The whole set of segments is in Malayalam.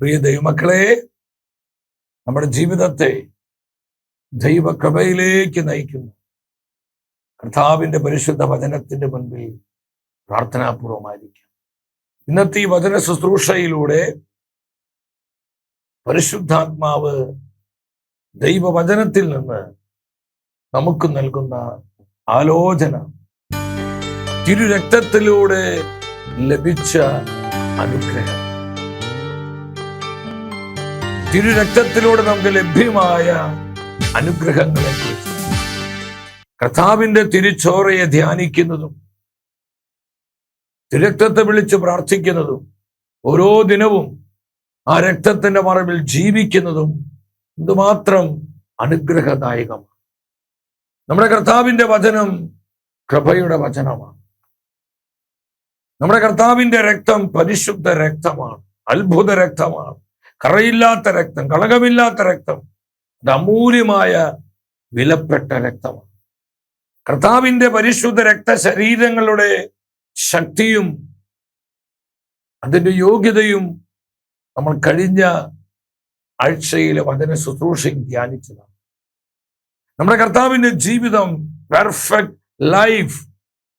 പ്രിയ ദൈവമക്കളെ നമ്മുടെ ജീവിതത്തെ ദൈവകൃപയിലേക്ക് നയിക്കുന്നു. കർത്താവിന്റെ പരിശുദ്ധ വചനത്തിന്റെ മുൻപിൽ പ്രാർത്ഥനാപൂർവമായിരിക്കാം. ഇന്നത്തെ ഈ വചന ശുശ്രൂഷയിലൂടെ പരിശുദ്ധാത്മാവ് ദൈവവചനത്തിൽ നിന്ന് നമുക്ക് നൽകുന്ന ആലോചന തിരുരക്തത്തിലൂടെ ലഭിച്ച അനുഗ്രഹം. തിരുരക്തത്തിലൂടെ നമുക്ക് ലഭ്യമായ അനുഗ്രഹങ്ങളെ കുറിച്ച് കർത്താവിന്റെ തിരുച്ചോറയെ ധ്യാനിക്കുന്നതും തിരക്തത്തെ വിളിച്ച് പ്രാർത്ഥിക്കുന്നതും ഓരോ ദിനവും ആ രക്തത്തിന്റെ മറവിൽ ജീവിക്കുന്നതും എന്തുമാത്രം അനുഗ്രഹദായകമാണ്. നമ്മുടെ കർത്താവിന്റെ വചനം കൃപയുടെ വചനമാണ്. നമ്മുടെ കർത്താവിന്റെ രക്തം പരിശുദ്ധ രക്തമാണ് അത്ഭുത രക്തമാണ്. കറയില്ലാത്ത രക്തം കളകമില്ലാത്ത രക്തം അത് അമൂല്യമായ വിലപ്പെട്ട രക്തമാണ്. കർത്താവിന്റെ പരിശുദ്ധ രക്തശരീരങ്ങളുടെ ശക്തിയും അതിന്റെ യോഗ്യതയും നമ്മൾ കഴിഞ്ഞ ആഴ്ചയിലെ വചന ശുശ്രൂഷയും ധ്യാനിച്ചതാണ്. നമ്മുടെ കർത്താവിന്റെ ജീവിതം പെർഫെക്റ്റ് ലൈഫ്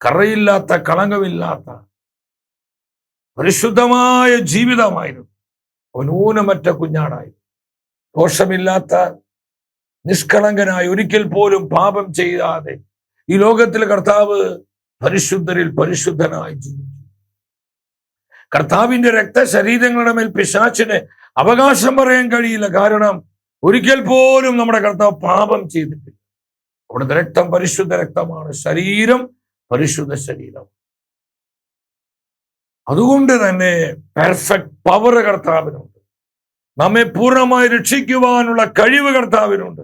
കറയില്ലാത്ത കളങ്കമില്ലാത്ത പരിശുദ്ധമായ ജീവിതമായിരുന്നു. അവൻ ഊനമറ്റ കുഞ്ഞാടായി. ദോഷമില്ലാത്ത നിഷ്കളങ്കനായി ഒരിക്കൽ പോലും പാപം ചെയ്യാതെ ഈ ലോകത്തിലെ കർത്താവ് പരിശുദ്ധരിൽ പരിശുദ്ധനായി ജീവിച്ചു. കർത്താവിന്റെ രക്തശരീരങ്ങളുടെ മേൽ പിശാച്ചിന് അവകാശം പറയാൻ കഴിയില്ല. കാരണം ഒരിക്കൽ പോലും നമ്മുടെ കർത്താവ് പാപം ചെയ്തിട്ടില്ല. അവിടുത്തെ രക്തം പരിശുദ്ധ രക്തമാണ്. ശരീരം പരിശുദ്ധ ശരീരം അതുകൊണ്ട് തന്നെ പെർഫെക്റ്റ് പവർ കർത്താവിനുണ്ട്. നമ്മെ പൂർണമായി രക്ഷിക്കുവാനുള്ള കഴിവ് കർത്താവിനുണ്ട്.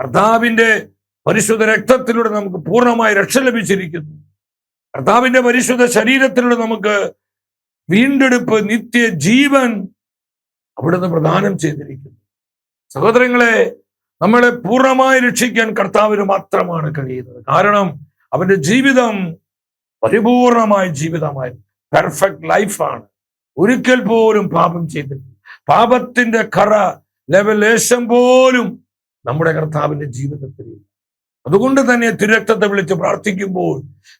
കർത്താവിന്റെ പരിശുദ്ധ രക്തത്തിലൂടെ നമുക്ക് പൂർണമായി രക്ഷ ലഭിച്ചിരിക്കുന്നു. കർത്താവിന്റെ പരിശുദ്ധ ശരീരത്തിലൂടെ നമുക്ക് വീണ്ടെടുപ്പ് നിത്യ ജീവൻ അവിടുന്ന് പ്രദാനം ചെയ്തിരിക്കുന്നു. സഹോദരങ്ങളെ നമ്മളെ പൂർണമായി രക്ഷിക്കാൻ കർത്താവിന് മാത്രമാണ് കഴിയുന്നത്. കാരണം അവന്റെ ജീവിതം പരിപൂർണമായ ജീവിതമായി പെർഫെക്റ്റ് ലൈഫാണ് ഒരിക്കൽ പോലും പാപം ചെയ്തിട്ടില്ല. പാപത്തിന്റെ കറ ലവലേശം പോലും നമ്മുടെ കർത്താവിന്റെ ജീവിതത്തിൽ അതുകൊണ്ട് തന്നെ തിരക്തത്തെ വിളിച്ച് പ്രാർത്ഥിക്കുമ്പോൾ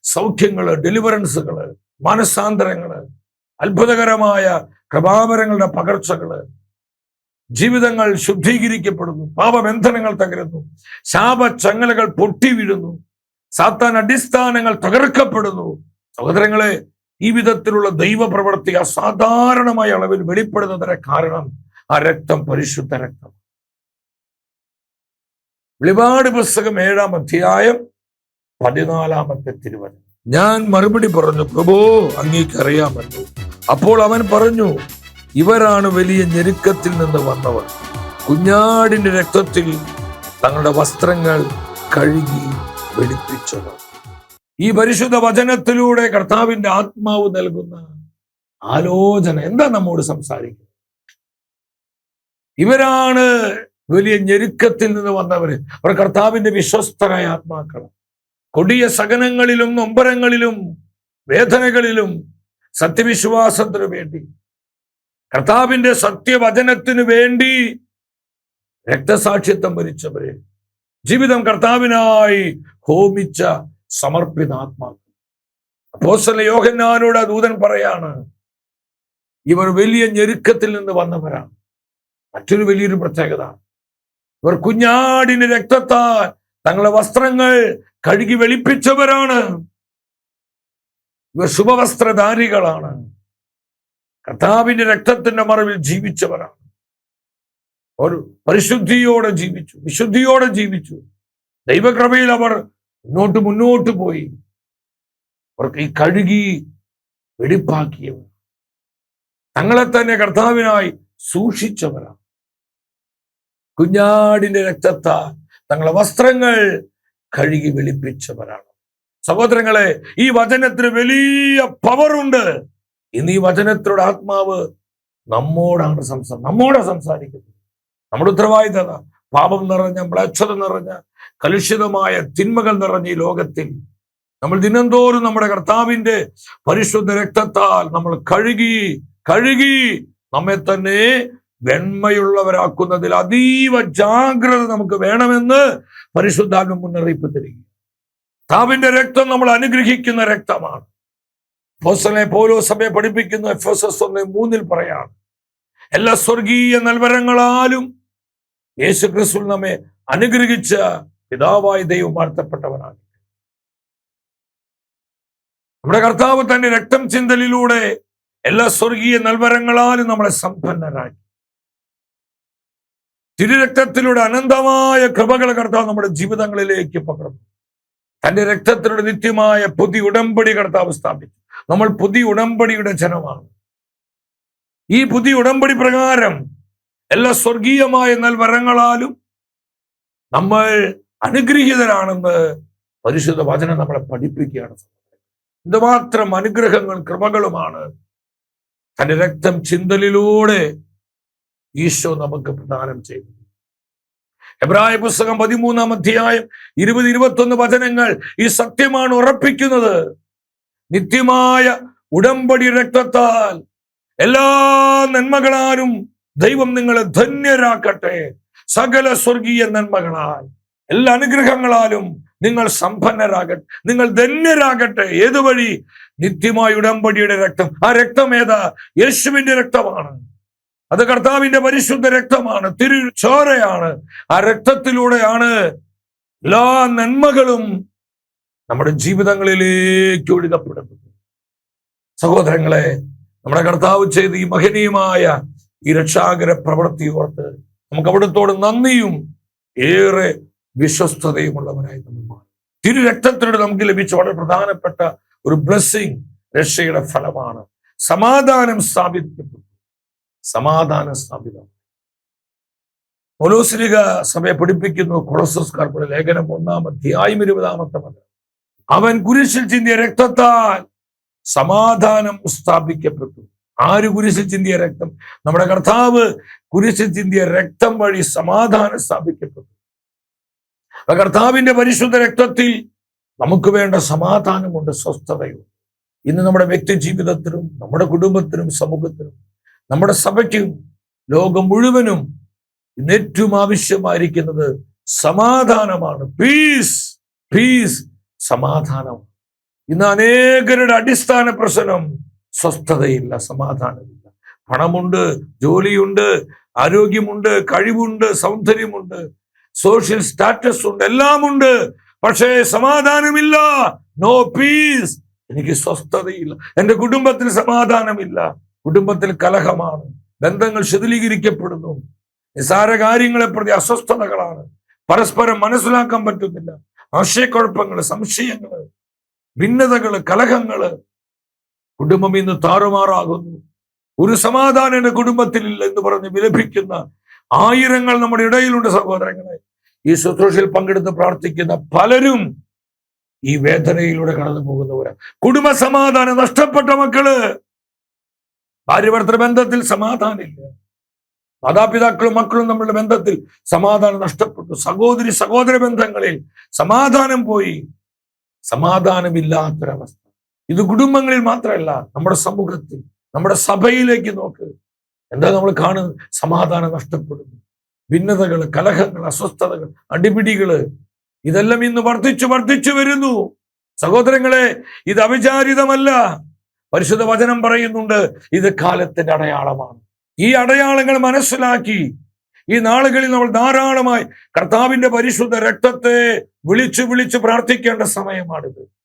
സൗഖ്യങ്ങൾ ഡെലിവറൻസുകൾ മനസാന്തരങ്ങൾ അത്ഭുതകരമായ കൃപാപരങ്ങളുടെ പകർച്ചകൾ ജീവിതങ്ങൾ ശുദ്ധീകരിക്കപ്പെടുന്നു പാപബന്ധനങ്ങൾ തകരുന്നു ശാപച്ചങ്ങലകൾ പൊട്ടി വീഴുന്നു സാത്താൻ അടിസ്ഥാനങ്ങൾ തകർക്കപ്പെടുന്നു. സഹോദരങ്ങളെ ഈ വിധത്തിലുള്ള ദൈവപ്രവൃത്തി അസാധാരണമായ അളവിൽ വെളിപ്പെടുന്നതിന് കാരണം ആ രക്തം പരിശുദ്ധ രക്തം. വെളിപാട് പുസ്തകം ഏഴാം അധ്യായം പതിനാലാമത്തെ തിരുവനന്തപുരം ഞാൻ മറുപടി പറഞ്ഞു പ്രഭോ അങ്ങേക്കറിയാമല്ലോ അപ്പോൾ അവൻ പറഞ്ഞു ഇവരാണ് വലിയ ഞെരുക്കത്തിൽ നിന്ന് വന്നവർ. കുഞ്ഞാടിന്റെ രക്തത്തിൽ തങ്ങളുടെ വസ്ത്രങ്ങൾ കഴുകി വെടിപ്പിച്ചവർ. ഈ പരിശുദ്ധ വചനത്തിലൂടെ കർത്താവിന്റെ ആത്മാവ് നൽകുന്ന ആലോചന. എന്താ നമ്മോട് സംസാരിക്കുന്നത്? ഇവരാണ് വലിയ ഞെരുക്കത്തിൽ നിന്ന് വന്നവര്. അവർ കർത്താവിന്റെ വിശ്വസ്തരായ ആത്മാക്കളാണ്. കൊടിയ സകനങ്ങളിലും നൊമ്പരങ്ങളിലും വേദനകളിലും സത്യവിശ്വാസത്തിനു വേണ്ടി. കർത്താവിന്റെ സത്യവചനത്തിനു വേണ്ടി രക്തസാക്ഷിത്വം വരിച്ചവരെ. ജീവിതം കർത്താവിനായി ഹോമിച്ച സമർപ്പിത ആത്മാക്കൾ. അപ്പോസ്തല യോഹന്നാനോട് ദൂതൻ പറയാണ് ഇവർ വലിയ ഞെരുക്കത്തിൽ നിന്ന് വന്നവരാണ്. മറ്റൊരു വലിയൊരു പ്രത്യേകത ഇവർ കുഞ്ഞാടിന് രക്തത്താൽ തങ്ങളെ വസ്ത്രങ്ങൾ കഴുകി വെളിപ്പിച്ചവരാണ്. ഇവർ ശുഭവസ്ത്രധാരികളാണ്. കർത്താവിന്റെ രക്തത്തിന്റെ മറവിൽ ജീവിച്ചവരാണ്. ഒരു പരിശുദ്ധിയോടെ ജീവിച്ചു വിശുദ്ധിയോടെ ജീവിച്ചു. ദൈവക്രമയിൽ അവർ മുന്നോട്ട് മുന്നോട്ട് പോയി. അവർക്ക് ഈ കഴുകി വെടിപ്പാക്കിയവർ. തങ്ങളെ തന്നെ കർത്താവിനായി സൂക്ഷിച്ചവരാണ്. കുഞ്ഞാടിന്റെ രക്തത്താൽ തങ്ങളെ വസ്ത്രങ്ങൾ കഴുകി വെളുപ്പിച്ചവരാണ്. സഹോദരങ്ങളെ ഈ വചനത്തിന് വലിയ പവറുണ്ട് ഇന്ന് ഈ വചനത്തിലൂടെ ആത്മാവ് നമ്മോടാണ് സംസാരം നമ്മോടെ സംസാരിക്കുന്നത്. നമ്മുടെ ഉത്തരവാദിത്തത പാപം നിറഞ്ഞ മ്ലേച്ഛത നിറഞ്ഞ കലുഷിതമായ തിന്മകൾ നിറഞ്ഞ ഈ ലോകത്തിൽ നമ്മൾ ദിനംതോറും നമ്മുടെ കർത്താവിന്റെ പരിശുദ്ധ രക്തത്താൽ നമ്മൾ കഴുകി കഴുകി നമ്മെ തന്നെ വെണ്മയുള്ളവരാക്കുന്നതിൽ അതീവ ജാഗ്രത നമുക്ക് വേണമെന്ന് പരിശുദ്ധാത്മ മുന്നറിയിപ്പ് തരിക താവിന്റെ രക്തം നമ്മൾ അനുഗ്രഹിക്കുന്ന രക്തമാണ്. ഫോസലെ പോലോ സഭയെ പഠിപ്പിക്കുന്ന എഫ് എസ് എസ് ഒന്ന് മൂന്നിൽ പറയാണ് എല്ലാ സ്വർഗീയ നൽവരങ്ങളാലും യേശു ക്രിസ്തു നമ്മെ അനുഗ്രഹിച്ച പിതാവായ ദൈവം വാഴ്ത്തപ്പെട്ടവനാണ്. നമ്മുടെ കർത്താവ് തന്റെ രക്തം ചിന്തലിലൂടെ എല്ലാ സ്വർഗീയ നൽവരങ്ങളാലും നമ്മളെ സമ്പന്നരാക്കി. തിരുരക്തത്തിലൂടെ അനന്തമായ കൃപകൾ കർത്താവ് നമ്മുടെ ജീവിതങ്ങളിലേക്ക് പകർന്നു. തന്റെ രക്തത്തിലൂടെ നിത്യമായ പുതിയ ഉടമ്പടി കർത്താവ് സ്ഥാപിച്ചു. നമ്മൾ പുതിയ ഉടമ്പടിയുടെ ജനമാണ്. ഈ പുതിയ ഉടമ്പടി പ്രകാരം എല്ലാ സ്വർഗീയമായ നൽവരങ്ങളാലും നമ്മൾ അനുഗ്രഹീതരാണെന്ന് പരിശുദ്ധ വചനം നമ്മളെ പഠിപ്പിക്കുകയാണ്. എന്തുമാത്രം അനുഗ്രഹങ്ങൾ കൃപകളുമാണ്. തന്റെ രക്തം ചിന്തലിലൂടെ ഈശോ നമുക്ക് പ്രദാനം ചെയ്തു. എബ്രായ പുസ്തകം പതിമൂന്നാം അധ്യായം ഇരുപത് ഇരുപത്തൊന്ന് വചനങ്ങൾ ഈ സത്യമാണ് ഉറപ്പിക്കുന്നത്. നിത്യമായ ഉടമ്പടി രക്തത്താൽ എല്ലാ നന്മകളാലും ദൈവം നിങ്ങളെ ധന്യരാക്കട്ടെ. സകല സ്വർഗീയ നന്മകളാൽ എല്ലാ അനുഗ്രഹങ്ങളാലും നിങ്ങൾ സമ്പന്നരാകട്ടെ. നിങ്ങൾ ധന്യരാകട്ടെ. ഏതുവഴി നിത്യമായ ഉടമ്പടിയുടെ രക്തം. ആ രക്തം ഏതാ? യേശുവിന്റെ രക്തമാണ്. അത് കർത്താവിന്റെ പരിശുദ്ധ രക്തമാണ്. തിരു ചോരയാണ് ആ രക്തത്തിലൂടെയാണ് എല്ലാ നന്മകളും നമ്മുടെ ജീവിതങ്ങളിലേക്ക് ഒഴുകപ്പെടുന്നത്. സഹോദരങ്ങളെ നമ്മുടെ കർത്താവ് ചെയ്ത് ഈ മഹനീയമായ ഈ രക്ഷാകര പ്രവൃത്തി ഓർത്ത് നമുക്ക് അവിടത്തോട് നന്ദിയും ഏറെ വിശ്വസ്തതയുമുള്ളവരായി നമ്മൾ മാറും. തിരു രക്തത്തിലൂടെ നമുക്ക് ലഭിച്ച വളരെ പ്രധാനപ്പെട്ട ഒരു ബ്ലെസ്സിങ് രക്ഷയുടെ ഫലമാണ്. സമാധാനം സ്ഥാപിക്കപ്പെട്ടു. സമാധാനം സ്ഥാപിതം പൊലോസ്ലിക സഭയെ പഠിപ്പിക്കുന്നു കൊളസസ്കാർക്കുള്ള ലേഖനം ഒന്നാം അധ്യായം ഇരുപതാമത്തെ മതം അവൻ കുരിശിൽ ചിന്തിയ രക്തത്താൽ സമാധാനം സ്ഥാപിക്കപ്പെട്ടു. ആര് കുരിശിൽ ചിന്തിയ രക്തം? നമ്മുടെ കർത്താവ് കുരിശിൽ ചിന്തിയ രക്തം വഴി സമാധാനം സ്ഥാപിക്കപ്പെട്ടു. കർത്താവിന്റെ പരിശുദ്ധ രക്തത്തിൽ നമുക്ക് വേണ്ട സമാധാനമുണ്ട് സ്വസ്ഥതയുണ്ട്. ഇന്ന് നമ്മുടെ വ്യക്തി ജീവിതത്തിനും നമ്മുടെ കുടുംബത്തിനും സമൂഹത്തിനും നമ്മുടെ സഭയ്ക്കും ലോകം മുഴുവനും ഇന്ന് ഏറ്റവും ആവശ്യമായിരിക്കുന്നത് സമാധാനമാണ്. പീസ് പീസ് സമാധാനം. ഇന്ന് അനേകരുടെ അടിസ്ഥാന പ്രശ്നം സ്വസ്ഥതയില്ല സമാധാനമില്ല. പണമുണ്ട് ജോലിയുണ്ട് ആരോഗ്യമുണ്ട് കഴിവുണ്ട് സൗന്ദര്യമുണ്ട് സോഷ്യൽ സ്റ്റാറ്റസ് ഉണ്ട് എല്ലാമുണ്ട്. പക്ഷേ സമാധാനമില്ല. നോ പീസ് എനിക്ക് സ്വസ്ഥതയില്ല. എന്റെ കുടുംബത്തിൽ സമാധാനമില്ല. കുടുംബത്തിൽ കലഹമാണ്. ബന്ധങ്ങൾ ശിഥിലീകരിക്കപ്പെടുന്നു. നിസാര കാര്യങ്ങളെ പ്രതി അസ്വസ്ഥതകളാണ്. പരസ്പരം മനസ്സിലാക്കാൻ പറ്റുന്നില്ല. ആശയക്കുഴപ്പങ്ങൾ സംശയങ്ങൾ ഭിന്നതകൾ കലഹങ്ങൾ കുടുംബം ഇന്ന് താറുമാറാകുന്നു. ഒരു സമാധാനം എന്റെ കുടുംബത്തിലില്ല എന്ന് പറഞ്ഞ് വിലപിക്കുന്ന ആയിരങ്ങൾ നമ്മുടെ ഇടയിലുണ്ട് സഹോദരങ്ങളെ. ഈ ശുശ്രൂഷയിൽ പങ്കെടുത്ത് പ്രാർത്ഥിക്കുന്ന പലരും ഈ വേദനയിലൂടെ കടന്നു പോകുന്നവരാണ് കുടുംബ സമാധാനം നഷ്ടപ്പെട്ട മക്കൾ. ഭാര്യഭർത്തൃ ബന്ധത്തിൽ സമാധാനമില്ല. മാതാപിതാക്കളും മക്കളും നമ്മളുടെ ബന്ധത്തിൽ സമാധാനം നഷ്ടപ്പെട്ടു. സഹോദരി സഹോദര ബന്ധങ്ങളിൽ സമാധാനം പോയി. സമാധാനമില്ലാത്തൊരവസ്ഥ. ഇത് കുടുംബങ്ങളിൽ മാത്രമല്ല നമ്മുടെ സമൂഹത്തിൽ നമ്മുടെ സഭയിലേക്ക് നോക്ക്. എന്താ നമ്മൾ കാണുന്നത്? സമാധാനം നഷ്ടപ്പെടുന്നു. ഭിന്നതകൾ കലഹങ്ങൾ അസ്വസ്ഥതകൾ അടിപിടികൾ ഇതെല്ലാം ഇന്ന് വർദ്ധിച്ചു വർദ്ധിച്ചു വരുന്നു. സഹോദരങ്ങളെ ഇത് അവിചാരിതമല്ല. പരിശുദ്ധ വചനം പറയുന്നുണ്ട് ഇത് കാലത്തിന്റെ അടയാളമാണ്. ഈ അടയാളങ്ങൾ മനസ്സിലാക്കി ഈ നാളുകളിൽ നമ്മൾ ധാരാളമായി കർത്താവിന്റെ പരിശുദ്ധ രക്തത്തെ വിളിച്ചു വിളിച്ചു പ്രാർത്ഥിക്കേണ്ട സമയമാണിത്.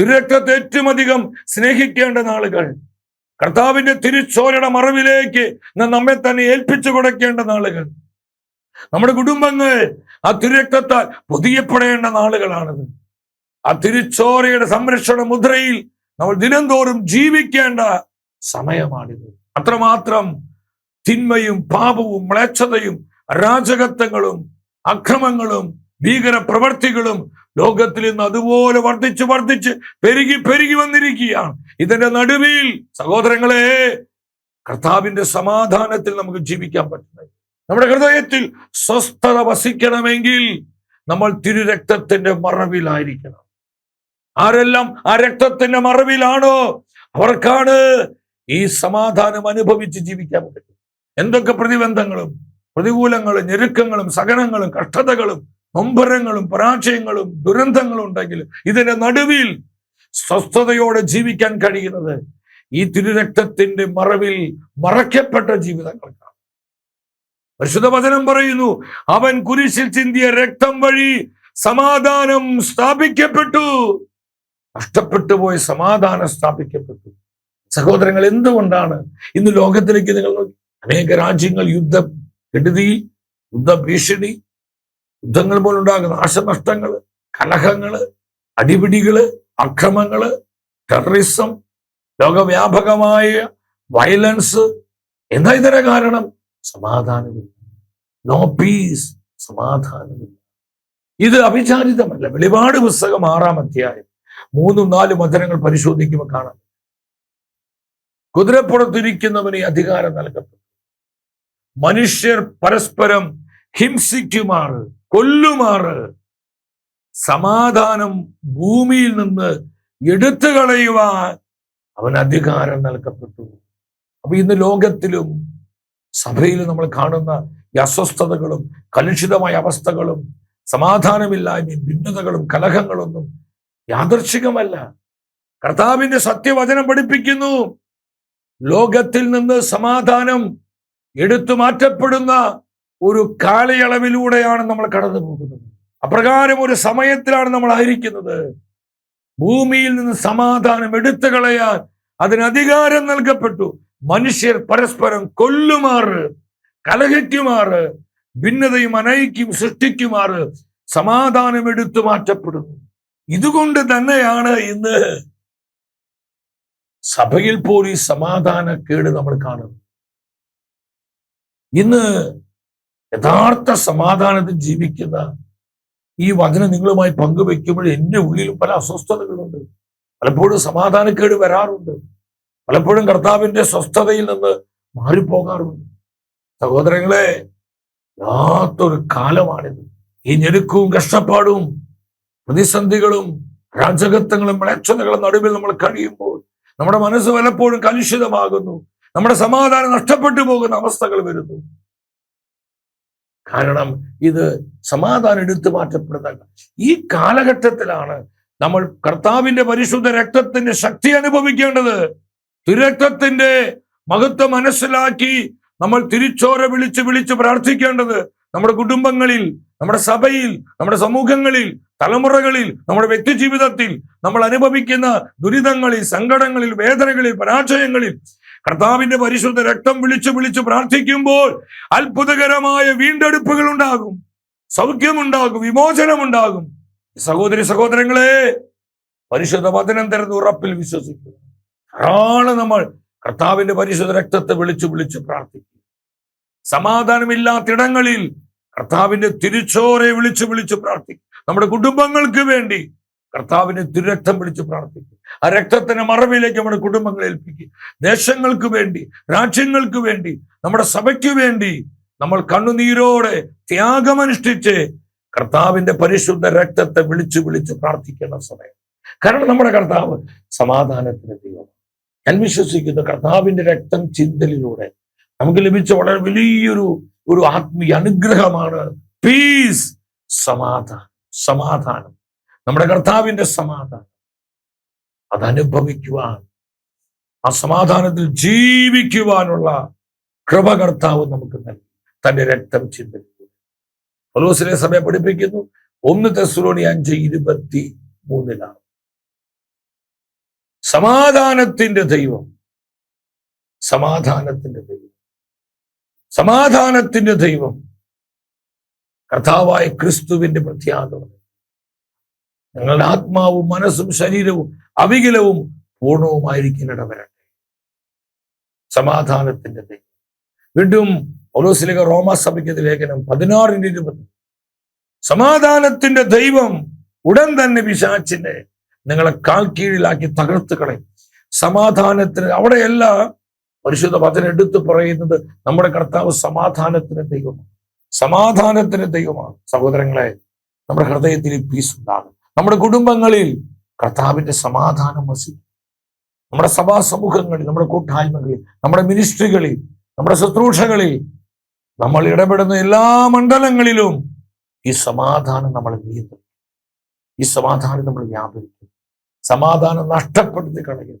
തിരുരക്തത്തെ ഏറ്റവും അധികം സ്നേഹിക്കേണ്ട നാളുകൾ. കർത്താവിന്റെ തിരിച്ചോരയുടെ മറവിലേക്ക് നമ്മെ തന്നെ ഏൽപ്പിച്ചു കൊടുക്കേണ്ട നാളുകൾ. നമ്മുടെ കുടുംബങ്ങൾ ആ തിരുരക്തത്താൽ പൊതിയപ്പെടേണ്ട നാളുകളാണത്. ആ തിരിച്ചോരയുടെ സംരക്ഷണ മുദ്രയിൽ നമ്മൾ ദിനംതോറും ജീവിക്കേണ്ട സമയമാണിത്. അത്രമാത്രം തിന്മയും പാപവും മ്ലേച്ഛതയും അരാജകത്വങ്ങളും അക്രമങ്ങളും ഭീകര പ്രവർത്തികളും ലോകത്തിൽ ഇന്ന് അതുപോലെ വർദ്ധിച്ച് വർദ്ധിച്ച് പെരുകി പെരുകി വന്നിരിക്കുകയാണ്. ഇതിന്റെ നടുവിൽ സഹോദരങ്ങളെ കർത്താവിന്റെ സമാധാനത്തിൽ നമുക്ക് ജീവിക്കാൻ പറ്റുന്നത്. നമ്മുടെ ഹൃദയത്തിൽ സ്വസ്ഥത വസിക്കണമെങ്കിൽ നമ്മൾ തിരുരക്തത്തിന്റെ മറവിലായിരിക്കണം. ആരെല്ലാം ആ രക്തത്തിന്റെ മറവിലാണോ അവർക്കാണ് ഈ സമാധാനം അനുഭവിച്ച് ജീവിക്കാൻ പറ്റുന്നത്. എന്തൊക്കെ പ്രതിബന്ധങ്ങളും പ്രതികൂലങ്ങളും ഞെരുക്കങ്ങളും സഹനങ്ങളും കഷ്ടതകളും നൊമ്പരങ്ങളും പരാജയങ്ങളും ദുരന്തങ്ങളും ഉണ്ടെങ്കിലും ഇതിന്റെ നടുവിൽ സ്വസ്ഥതയോടെ ജീവിക്കാൻ കഴിയുന്നത് ഈ തിരുരക്തത്തിന്റെ മറവിൽ മറയ്ക്കപ്പെട്ട ജീവിതങ്ങൾക്കാണ്. പരിശുദ്ധ വചനം പറയുന്നു അവൻ കുരിശിൽ ചിന്തിയ രക്തം വഴി സമാധാനം സ്ഥാപിക്കപ്പെട്ടു. നഷ്ടപ്പെട്ടു പോയ സമാധാനം സ്ഥാപിക്കപ്പെട്ടു. സഹോദരങ്ങൾ എന്തുകൊണ്ടാണ് ഇന്ന് ലോകത്തിലേക്ക് നിങ്ങൾ അനേക രാജ്യങ്ങൾ യുദ്ധ കെടുതി യുദ്ധ ഭീഷണി യുദ്ധങ്ങൾ പോലുണ്ടാകുന്ന നാശനഷ്ടങ്ങൾ കലഹങ്ങൾ അടിപിടികൾ അക്രമങ്ങൾ ടെററിസം ലോകവ്യാപകമായ വയലൻസ് എന്താ ഇതിന് കാരണം സമാധാനമില്ല. നോ പീസ് സമാധാനമില്ല. ഇത് അഭിചാരിതമല്ല വെളിപാട് പുസ്തകം ആറാം അധ്യായം മൂന്നും നാലും വചനങ്ങൾ പരിശോധിക്കുമ്പോൾ കാണാം. കുതിരപ്പുറത്തിരിക്കുന്നവന് അധികാരം നൽകപ്പെട്ടു. മനുഷ്യർ പരസ്പരം ഹിംസിക്കുമാറ്. കൊല്ലുമാറ്. സമാധാനം ഭൂമിയിൽ നിന്ന് എടുത്തു കളയുവാൻ അവൻ അധികാരം നൽകപ്പെട്ടു. അപ്പൊ ഇന്ന് ലോകത്തിലും സഭയിൽ നമ്മൾ കാണുന്ന ഈ അസ്വസ്ഥതകളും കലുഷിതമായ അവസ്ഥകളും സമാധാനമില്ലായ്മയും ഭിന്നതകളും കലഹങ്ങളൊന്നും യാദർശികമല്ല. കർത്താവിന്റെ സത്യവചനം പഠിപ്പിക്കുന്നു. ലോകത്തിൽ നിന്ന് സമാധാനം എടുത്തു മാറ്റപ്പെടുന്ന ഒരു കാലയളവിലൂടെയാണ് നമ്മൾ കടന്നു പോകുന്നത് അപ്രകാരം ഒരു സമയത്തിലാണ് നമ്മൾ ആയിരിക്കുന്നത്. ഭൂമിയിൽ നിന്ന് സമാധാനം എടുത്തു കളയാൻ അതിന് അധികാരം നൽകപ്പെട്ടു. മനുഷ്യർ പരസ്പരം കൊല്ലുമാറ് കലഹിക്കുമാറ് ഭിന്നതയും അനൈക്യം സൃഷ്ടിക്കുമാറ് സമാധാനം എടുത്തു മാറ്റപ്പെടുന്നു. ഇതുകൊണ്ട് തന്നെയാണ് ഇന്ന് സഭയിൽ പോലും ഈ സമാധാനക്കേട് നമ്മൾ കാണുന്നത്. ഇന്ന് യഥാർത്ഥ സമാധാനത്തിൽ ജീവിക്കുന്ന ഈ വചനം നിങ്ങളുമായി പങ്കുവെക്കുമ്പോൾ എന്റെ ഉള്ളിലും പല അസ്വസ്ഥതകളുണ്ട്. പലപ്പോഴും സമാധാനക്കേട് വരാറുണ്ട്. പലപ്പോഴും കർത്താവിന്റെ സ്വസ്ഥതയിൽ നിന്ന് മാറിപ്പോകാറുണ്ട്. സഹോദരങ്ങളെ യാത്തൊരു കാലമാണിത്. ഈ ഞെരുക്കവും കഷ്ടപ്പാടും പ്രതിസന്ധികളും രാജകത്വങ്ങളും വിളച്ചതകളും നടുവിൽ നമ്മൾ കഴിയുമ്പോൾ നമ്മുടെ മനസ്സ് പലപ്പോഴും കലുഷിതമാകുന്നു. നമ്മുടെ സമാധാനം നഷ്ടപ്പെട്ടു പോകുന്ന അവസ്ഥകൾ വരുന്നു. കാരണം ഇത് സമാധാനം എടുത്തു മാറ്റപ്പെടുന്ന ഈ കാലഘട്ടത്തിലാണ് നമ്മൾ കർത്താവിന്റെ പരിശുദ്ധ രക്തത്തിന്റെ ശക്തി അനുഭവിക്കേണ്ടത്. തിരക്തത്തിന്റെ മഹത്വം മനസ്സിലാക്കി നമ്മൾ തിരിച്ചോര വിളിച്ച് വിളിച്ച് പ്രാർത്ഥിക്കേണ്ടത് നമ്മുടെ കുടുംബങ്ങളിൽ നമ്മുടെ സഭയിൽ നമ്മുടെ സമൂഹങ്ങളിൽ തലമുറകളിൽ നമ്മുടെ വ്യക്തിജീവിതത്തിൽ നമ്മൾ അനുഭവിക്കുന്ന ദുരിതങ്ങളിൽ സങ്കടങ്ങളിൽ വേദനകളിൽ പരാജയങ്ങളിൽ കർത്താവിന്റെ പരിശുദ്ധ രക്തം വിളിച്ചു വിളിച്ചു പ്രാർത്ഥിക്കുമ്പോൾ അത്ഭുതകരമായ വീണ്ടെടുപ്പുകൾ ഉണ്ടാകും. സൗഖ്യമുണ്ടാകും വിമോചനമുണ്ടാകും. സഹോദരി സഹോദരങ്ങളെ പരിശുദ്ധ വചനം തരുന്ന ഉറപ്പിൽ വിശ്വസിക്കുക. ധാരാളം നമ്മൾ കർത്താവിന്റെ പരിശുദ്ധ രക്തത്തെ വിളിച്ചു വിളിച്ചു പ്രാർത്ഥിക്കുക. സമാധാനമില്ലാത്തിടങ്ങളിൽ കർത്താവിന്റെ തിരിച്ചോരെ വിളിച്ചു വിളിച്ചു പ്രാർത്ഥിക്കും നമ്മുടെ കുടുംബങ്ങൾക്ക് വേണ്ടി കർത്താവിന്റെ തിരുരക്തം വിളിച്ചു പ്രാർത്ഥിക്കും ആ രക്തത്തിന്റെ മറവിലേക്ക് നമ്മുടെ കുടുംബങ്ങളെ ഏൽപ്പിക്കുക. ദേശങ്ങൾക്ക് വേണ്ടി രാജ്യങ്ങൾക്ക് വേണ്ടി നമ്മുടെ സഭയ്ക്ക് വേണ്ടി നമ്മൾ കണ്ണുനീരോടെ ത്യാഗമനുഷ്ഠിച്ച് കർത്താവിന്റെ പരിശുദ്ധ രക്തത്തെ വിളിച്ചു വിളിച്ച് പ്രാർത്ഥിക്കുന്ന സമയം. കാരണം നമ്മുടെ കർത്താവ് സമാധാനത്തിന് ദൈവം. ഞാൻ വിശ്വസിക്കുന്നു കർത്താവിന്റെ രക്തം ചിന്തലിലൂടെ നമുക്ക് ലഭിച്ച വളരെ വലിയൊരു ഒരു ആത്മീയ അനുഗ്രഹമാണ് പീസ്. സമാധാനം. സമാധാനം. നമ്മുടെ കർത്താവിന്റെ സമാധാനം. അത് അനുഭവിക്കുവാൻ ആ സമാധാനത്തിൽ ജീവിക്കുവാനുള്ള കൃപ കർത്താവ് നമുക്ക് നൽകി. തന്റെ രക്തം ചിന്തിക്കുക പൊലൂസിനെ സഭയെ പഠിപ്പിക്കുന്നു. ഒന്ന് തെസ്ലോണി അഞ്ച് ഇരുപത്തി മൂന്നിലാണ്. സമാധാനത്തിന്റെ ദൈവം. സമാധാനത്തിന്റെ ദൈവം. സമാധാനത്തിന്റെ ദൈവം കർത്താവായ ക്രിസ്തുവിന്റെ പ്രത്യാഗമനം. ഞങ്ങളുടെ ആത്മാവും മനസ്സും ശരീരവും അവികലവും പൂർണവുമായിരിക്കുന്നിട വരട്ടെ സമാധാനത്തിന്റെ ദൈവം. വീണ്ടും പൗലോസിലേഖ റോമ സഭയ്ക്കത് ലേഖനം പതിനാറിന്റെ ഇരുപത് സമാധാനത്തിന്റെ ദൈവം ഉടൻ തന്നെ പിശാച്ചിനെ നിങ്ങളെ കാൽ കീഴിലാക്കി തകർത്ത് കളയും. സമാധാനത്തിന് അവിടെയല്ല പരിശുദ്ധ വചനം എടുത്തു പറയുന്നത് നമ്മുടെ കർത്താവ് സമാധാനത്തിന് ദൈവമാണ്. സമാധാനത്തിന് ദൈവമാണ്. സഹോദരങ്ങളെ നമ്മുടെ ഹൃദയത്തിൽ പീസ് ഉണ്ടാകും നമ്മുടെ കുടുംബങ്ങളിൽ കർത്താവിന്റെ സമാധാനം വസിക്കും. നമ്മുടെ സഭാ സമൂഹങ്ങളിൽ നമ്മുടെ കൂട്ടായ്മകളിൽ നമ്മുടെ മിനിസ്ട്രികളിൽ നമ്മുടെ ശുശ്രൂഷകളിൽ നമ്മൾ ഇടപെടുന്ന എല്ലാ മണ്ഡലങ്ങളിലും ഈ സമാധാനം നമ്മൾ നിയന്ത്രിക്കും. ഈ സമാധാനം നമ്മൾ വ്യാപരിക്കും. സമാധാനം നഷ്ടപ്പെടുത്തി കളയും.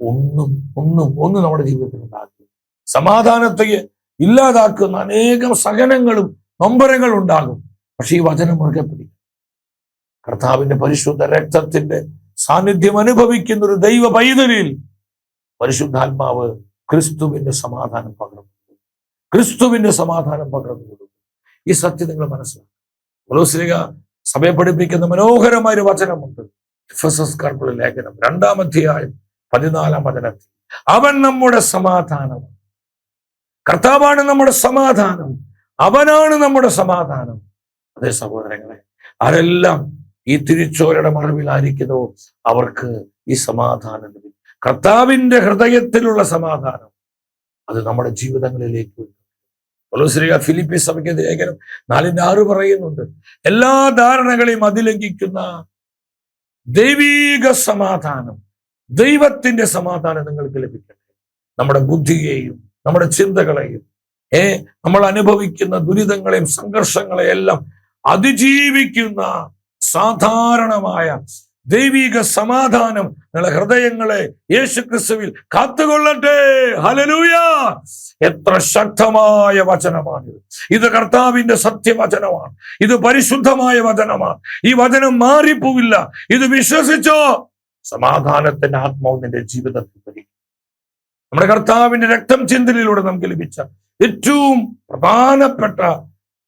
ഒന്നും ഒന്നും ഒന്നും നമ്മുടെ ജീവിതത്തിൽ ഉണ്ടാക്കും സമാധാനത്തെ ഇല്ലാതാക്കുന്ന അനേകം സഹനങ്ങളും നൊമ്പരങ്ങളും ഉണ്ടാകും. പക്ഷെ ഈ വചനം മുറുകെ പിടിക്കും. കർത്താവിന്റെ പരിശുദ്ധ രക്തത്തിന്റെ സാന്നിധ്യം അനുഭവിക്കുന്ന ഒരു ദൈവ പൈതലിൽ പരിശുദ്ധാത്മാവ് ക്രിസ്തുവിന്റെ സമാധാനം പകർന്നു. ക്രിസ്തുവിന്റെ സമാധാനം പകർന്നു കൊടുക്കും. ഈ സത്യം നിങ്ങൾ മനസ്സിലാക്കും സഭയെ പഠിപ്പിക്കുന്ന മനോഹരമായ ഒരു വചനമുണ്ട്. എഫെസസ്കാർക്കുള്ള ലേഖനം രണ്ടാം അധ്യായം പതിനാലാം വചനത്തിൽ. അവൻ നമ്മുടെ സമാധാനം. കർത്താവാണ് നമ്മുടെ സമാധാനം. അവനാണ് നമ്മുടെ സമാധാനം. അതേ സഹോദരങ്ങളെ ആരെല്ലാം ഈ തിരിച്ചോരയുടെ മറവിലായിരിക്കുന്നോ അവർക്ക് ഈ സമാധാനം. കർത്താവിന്റെ ഹൃദയത്തിലുള്ള സമാധാനം. അത് നമ്മുടെ ജീവിതങ്ങളിലേക്ക് വരും. ഫിലിപ്പി സഭയ്ക്ക് ലേഖനം നാലിന്റെ ആറ് പറയുന്നുണ്ട് എല്ലാ ധാരണകളെയും അതിലംഘിക്കുന്ന ദൈവീക സമാധാനം ദൈവത്തിന്റെ സമാധാനം നിങ്ങൾക്ക് ലഭിക്കട്ടെ. നമ്മുടെ ബുദ്ധിയെയും നമ്മുടെ ചിന്തകളെയും ഏ നമ്മൾ അനുഭവിക്കുന്ന ദുരിതങ്ങളെയും സംഘർഷങ്ങളെയും എല്ലാം അതിജീവിക്കുന്ന സാധാരണമായ ദൈവിക സമാധാനം നിങ്ങളുടെ ഹൃദയങ്ങളെ യേശു ക്രിസ്തുവിൽ കാത്തുകൊള്ളട്ടെ. ഹലലൂയ എത്ര ശക്തമായ വചനമാണിത്. ഇത് കർത്താവിന്റെ സത്യവചനമാണ്. ഇത് പരിശുദ്ധമായ വചനമാണ്. ഈ വചനം മാറിപ്പോവില്ല. ഇത് വിശ്വസിച്ചോ? സമാധാനത്തിന്റെ ആത്മാവ് നിന്റെ ജീവിതത്തിൽ വരും. നമ്മുടെ കർത്താവിന്റെ രക്തം ചിന്തലിലൂടെ നമുക്ക് ലഭിച്ച ഏറ്റവും പ്രധാനപ്പെട്ട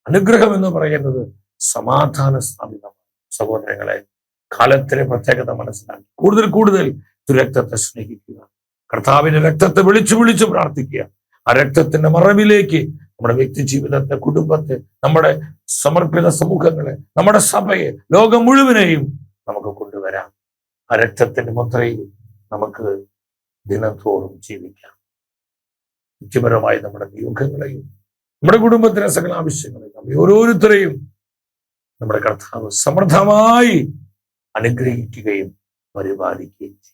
അനുഗ്രഹം എന്ന് പറയുന്നത് സമാധാന സ്ഥാപിതമാണ് സഹോദരങ്ങളെ കാലത്തിലെ പ്രത്യേകത മനസ്സിലാക്കി. കൂടുതൽ കൂടുതൽ രക്തത്തെ സ്നേഹിക്കുക. കർത്താവിന്റെ രക്തത്തെ വിളിച്ചു വിളിച്ചു പ്രാർത്ഥിക്കുക. ആ രക്തത്തിന്റെ മറവിലേക്ക് നമ്മുടെ വ്യക്തി ജീവിതത്തെ കുടുംബത്തെ നമ്മുടെ സമർപ്പിത സമൂഹങ്ങളെ നമ്മുടെ സഭയെ ലോകം മുഴുവനെയും നമുക്ക് കൊണ്ടുവരാം. ആ രക്തത്തിന്റെ മുദ്രയിൽ നമുക്ക് ദിനത്തോറും ജീവിക്കാം. വ്യക്തിപരമായി നമ്മുടെ നിയോഗങ്ങളെയും നമ്മുടെ കുടുംബത്തിലെ സകല ആവശ്യങ്ങളെയും നമ്മൾ ഓരോരുത്തരെയും നമ്മുടെ കർത്താവ് സമൃദ്ധമായി അനുഗ്രഹിക്കുകയും പരിപാലിക്കുകയും ചെയ്യും